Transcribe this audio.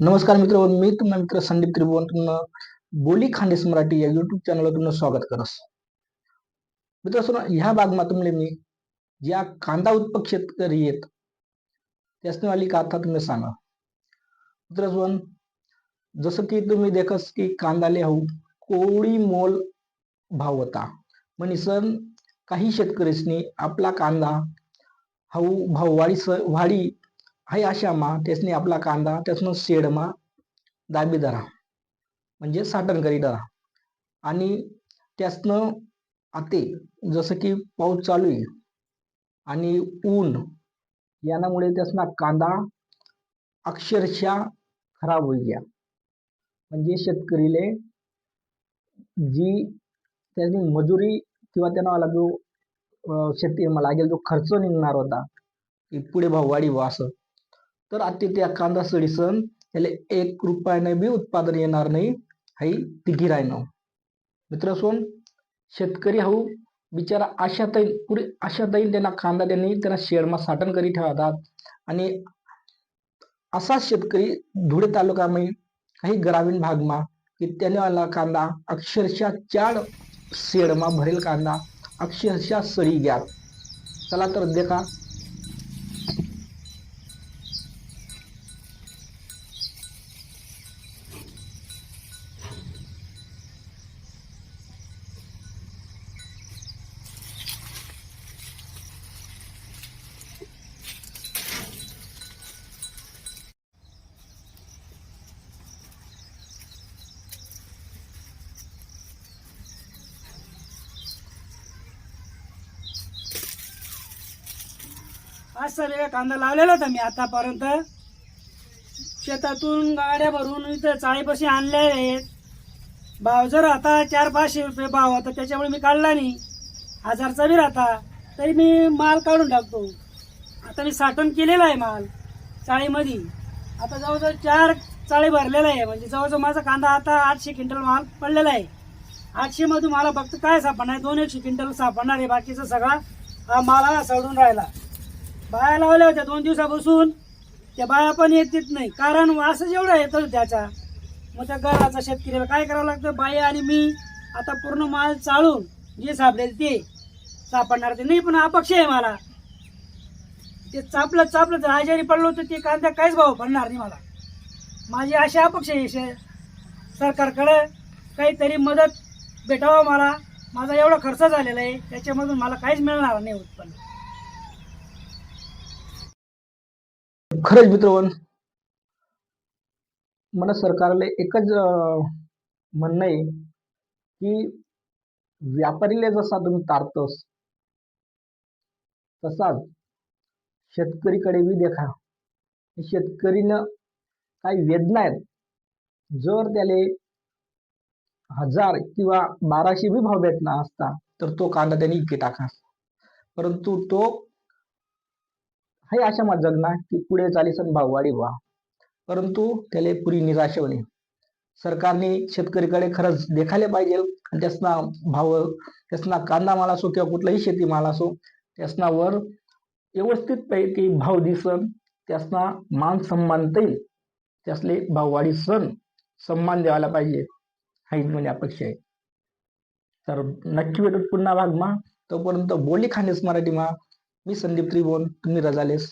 नमस्कार मित्र मी तुम्हाला मित्र संदीप त्रिभुवन. तुम्हाला बोली खांडेस मराठी या युट्यूब चॅनलवर तुम्हाला स्वागत करस मित्र ह्या भागમાં तुमले मी ज्या कांदा उत्पक शेतकरी आहेत त्यासनेवाली कथा तुम्ही सांगा. मित्र जसं की तुम्ही देखस की कांदाले हाऊ कोळी मोल भाव होता. म्हणीसन काही शेतकरीसनी आपला कांदा हाऊ भाव वाढी वाढी हाय आशामा त्यासनी आपला कांदा त्यासनं शेडमा दाबी धरा. म्हणजे साठण करी धरा. आणि त्यासनं आते जसं की पाऊस चालू आहे आणि ऊन यानामुळे त्यासना कांदा अक्षरशः खराब होई गया. म्हणजे शेतकरीले जी त्याची मजुरी किंवा त्यांना जो शेती लागेल जो खर्च निघणार होता की पुढे भाव वाढीव असं तर आता त्या कांदा सडीसन त्याला एक रुपयाने बी उत्पादन येणार नाही हाई तिघी राहणं मित्र सोन शेतकरी हाऊ बिचारा आशाताईन पुरी आशाताईन त्यांना कांदा त्यांनी त्यांना शेडमा साठण करी ठेवतात. आणि असा शेतकरी धुळे तालुकामध्ये काही ग्रामीण भागमा की त्याने कांदा अक्षरशः चार शेडमा भरेल कांदा अक्षरशः सडी घ्या. चला तर देखा आज सर कांदा लावलेला होता मी आतापर्यंत. शेतातून गाड्या भरून इथं चाळीपाशी आणले आहेत. भाव जर आता चार पाचशे रुपये भाव होता त्याच्यामुळे मी काढला नाही. हजारचा बी राहता तरी मी माल काढून टाकतो. आता मी साठवण केलेला आहे माल चाळीमध्ये. आता जवळजवळ चार चाळी भरलेला आहे म्हणजे जवळजवळ माझा कांदा आता आठशे क्विंटल माल पडलेला आहे. आठशेमधून मला फक्त काय सापडणार दोन एकशे क्विंटल सापडणार आहे बाकीचा सगळा हा माला सडून राहिला. बाया लावल्या होत्या दोन दिवसापासून. त्या बाया पण येत येत नाही. कारण वासच एवढा येतो त्याचा. मग त्या घराचा शेतकऱ्याला काय करावं लागतं? बाई आणि मी आता पूर्ण माल चाळून जे सापडेल ते सापडणार ते नाही पण अपक्ष आहे मला. ते चापलं चापलं जर आजारी पडलो तर ते कांदा काहीच भाव पडणार नाही मला. माझी अशी अपक्ष आहे शे- काहीतरी मदत भेटावं मला. माझा एवढा खर्च झालेला आहे त्याच्यामधून मला काहीच मिळणार नाही उत्पन्न. खरंच मित्रवन मला सरकारला एकच म्हणणं आहे की व्यापारीला जसा तुम्ही तारतोस तसाच शेतकरीकडे बी देखा. शेतकरीनं काही वेदना आहेत. जर त्याले हजार किंवा बाराशे बी भाव भेटला असता तर तो कांदा त्याने इतके टाका परंतु तो हे अशा मत जगना की पुढे चालीसन भाववाढी व्हा. परंतु त्याला पुरी निराशा होणे. सरकारने शेतकरीकडे खरंच देखायला पाहिजे. आणि त्यासना भाव त्यासना कांदा माल असो किंवा कुठलाही शेती माल असो त्यासना वर व्यवस्थित पैकी भाव दिसन त्यासना मान सन्मान देईल. त्यासले भाववाढी सण सन्मान द्यायला पाहिजे. हा म्हणजे अपेक्षा आहे. तर नक्की भेटत पुन्हा भाग मा. तोपर्यंत बोली खानेस मराठीमा मी संदीप त्रिभुवन तुम्ही रजालेस